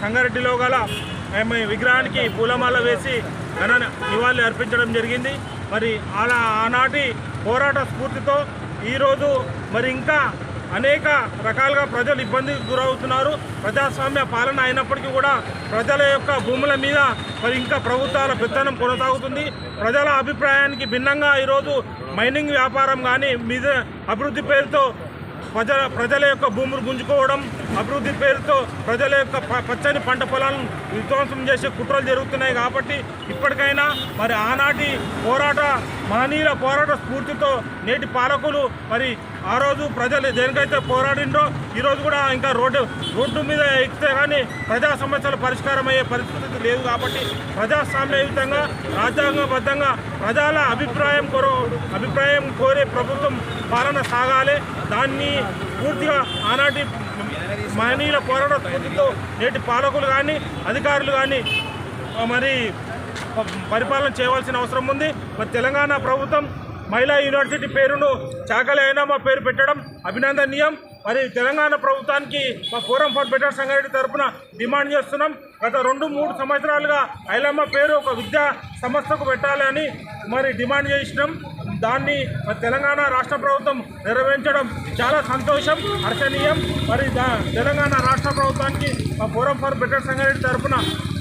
సంగారెడ్డిలో గల ఆమె విగ్రహానికి పూలమాల వేసి ఘన నివాళులు అర్పించడం జరిగింది. మరి అలా ఆనాటి పోరాట స్ఫూర్తితో ఈరోజు మరి ఇంకా అనేక రకాలుగా ప్రజలు ఇబ్బందికి గురవుతున్నారు. ప్రజాస్వామ్య పాలన అయినప్పటికీ కూడా ప్రజల యొక్క భూముల మీద మరి ఇంకా ప్రభుత్వాల పెత్తనం కొనసాగుతుంది. ప్రజల అభిప్రాయానికి భిన్నంగా ఈరోజు మైనింగ్ వ్యాపారం కానీ మీద అభివృద్ధి పేరుతో ప్రజల ప్రజల యొక్క భూములు గుంజుకోవడం అభివృద్ధి పేరుతో ప్రజల యొక్క పచ్చని పంట పొలాలను విధ్వంసం చేసే కుట్రలు జరుగుతున్నాయి కాబట్టి ఇప్పటికైనా మరి ఆనాటి పోరాట మహనీయుల పోరాట స్ఫూర్తితో నేటి పాలకులు మరి ఆ రోజు ప్రజలు దేనికైతే పోరాడిండో ఈరోజు కూడా ఇంకా రోడ్డు రోడ్డు మీద ఎక్కితే కానీ ప్రజా సమస్యలు పరిష్కారం అయ్యే పరిస్థితి లేదు కాబట్టి ప్రజాస్వామ్యయుతంగా రాజ్యాంగబద్ధంగా ప్రజల అభిప్రాయం కోరు అభిప్రాయం కోరే ప్రభుత్వం పాలన సాగాలి. దాన్ని పూర్తిగా ఆనాటి మహనీయుల పోరాట స్ఫూర్తితో నేటి పాలకులు కానీ అధికారులు కానీ మరి పరిపాలన చేయవలసిన అవసరం ఉంది. మరి తెలంగాణ ప్రభుత్వం మహిళా యూనివర్సిటీ పేరును చాకలి అయినామా పేరు పెట్టడం అభినందనీయం. మరి తెలంగాణ ప్రభుత్వానికి మా ఫోరం ఫర్ బెటర్ సంగారెడ్డి తరపున డిమాండ్ చేస్తున్నాం. గత రెండు మూడు సంవత్సరాలుగా ఐలమ్మ పేరు ఒక విద్యా సంస్థకు పెట్టాలని మరి డిమాండ్ చేసినాం. దాన్ని తెలంగాణ రాష్ట్ర ప్రభుత్వం నెరవేర్చడం చాలా సంతోషం హర్షణీయం. మరి దా- తెలంగాణ రాష్ట్ర ప్రభుత్వానికి మా ఫోరం ఫర్ బెటర్ సంగారెడ్డి తరపున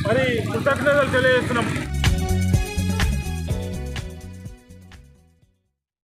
మరి కృతజ్ఞతలు తెలియజేస్తున్నాం.